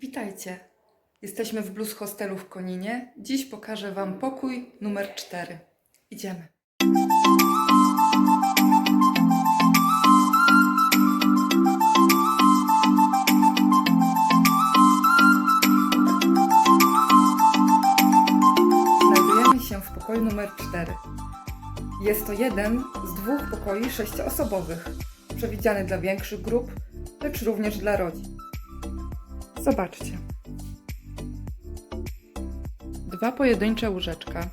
Witajcie. Jesteśmy w Blues Hostelu w Koninie. Dziś pokażę Wam pokój numer 4. Idziemy. Znajdujemy się w pokoju numer 4. Jest to jeden z dwóch pokoi sześcioosobowych, przewidziany dla większych grup, lecz również dla rodzin. Zobaczcie. Dwa pojedyncze łóżeczka.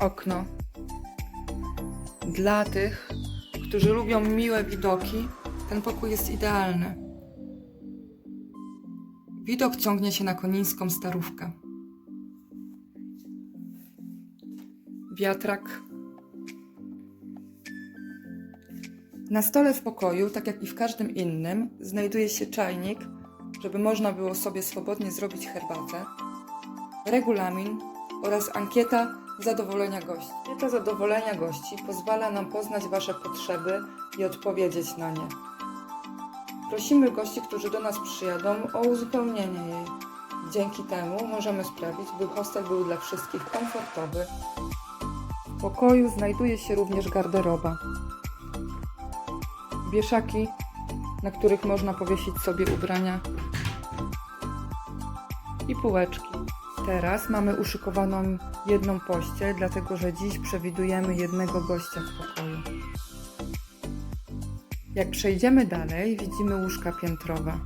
Okno. Dla tych, którzy lubią miłe widoki, ten pokój jest idealny. Widok ciągnie się na konińską starówkę. Wiatrak. Na stole w pokoju, tak jak i w każdym innym, znajduje się czajnik, żeby można było sobie swobodnie zrobić herbatę, regulamin oraz ankieta zadowolenia gości. Ankieta zadowolenia gości pozwala nam poznać Wasze potrzeby i odpowiedzieć na nie. Prosimy gości, którzy do nas przyjadą, o uzupełnienie jej. Dzięki temu możemy sprawić, by hostel był dla wszystkich komfortowy. W pokoju znajduje się również garderoba. Wieszaki, na których można powiesić sobie ubrania i półeczki. Teraz mamy uszykowaną jedną pościel, dlatego że dziś przewidujemy jednego gościa w pokoju. Jak przejdziemy dalej, widzimy łóżka piętrowe.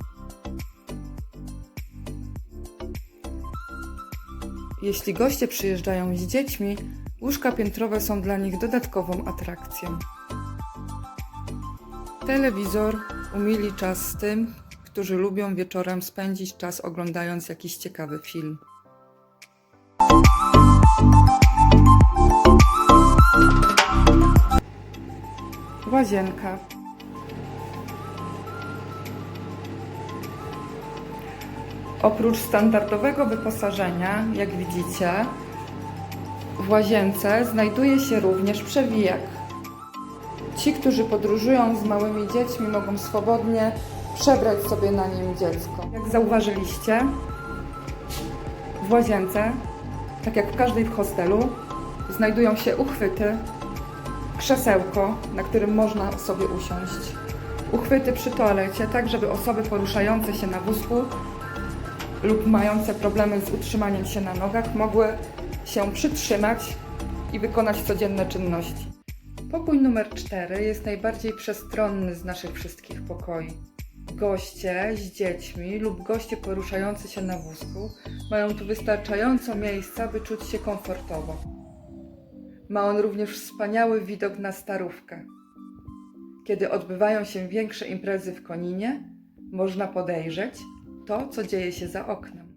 Jeśli goście przyjeżdżają z dziećmi, łóżka piętrowe są dla nich dodatkową atrakcją. Telewizor umili czas tym, którzy lubią wieczorem spędzić czas oglądając jakiś ciekawy film. Łazienka. Oprócz standardowego wyposażenia, jak widzicie, w łazience znajduje się również przewijak. Ci, którzy podróżują z małymi dziećmi, mogą swobodnie przebrać sobie na nim dziecko. Jak zauważyliście, w łazience, tak jak w każdej w hostelu, znajdują się uchwyty, krzesełko, na którym można sobie usiąść, uchwyty przy toalecie, tak żeby osoby poruszające się na wózku lub mające problemy z utrzymaniem się na nogach mogły się przytrzymać i wykonać codzienne czynności. Pokój numer 4 jest najbardziej przestronny z naszych wszystkich pokoi. Goście z dziećmi lub goście poruszający się na wózku mają tu wystarczająco miejsca, by czuć się komfortowo. Ma on również wspaniały widok na starówkę. Kiedy odbywają się większe imprezy w Koninie, można podejrzeć to, co dzieje się za oknem.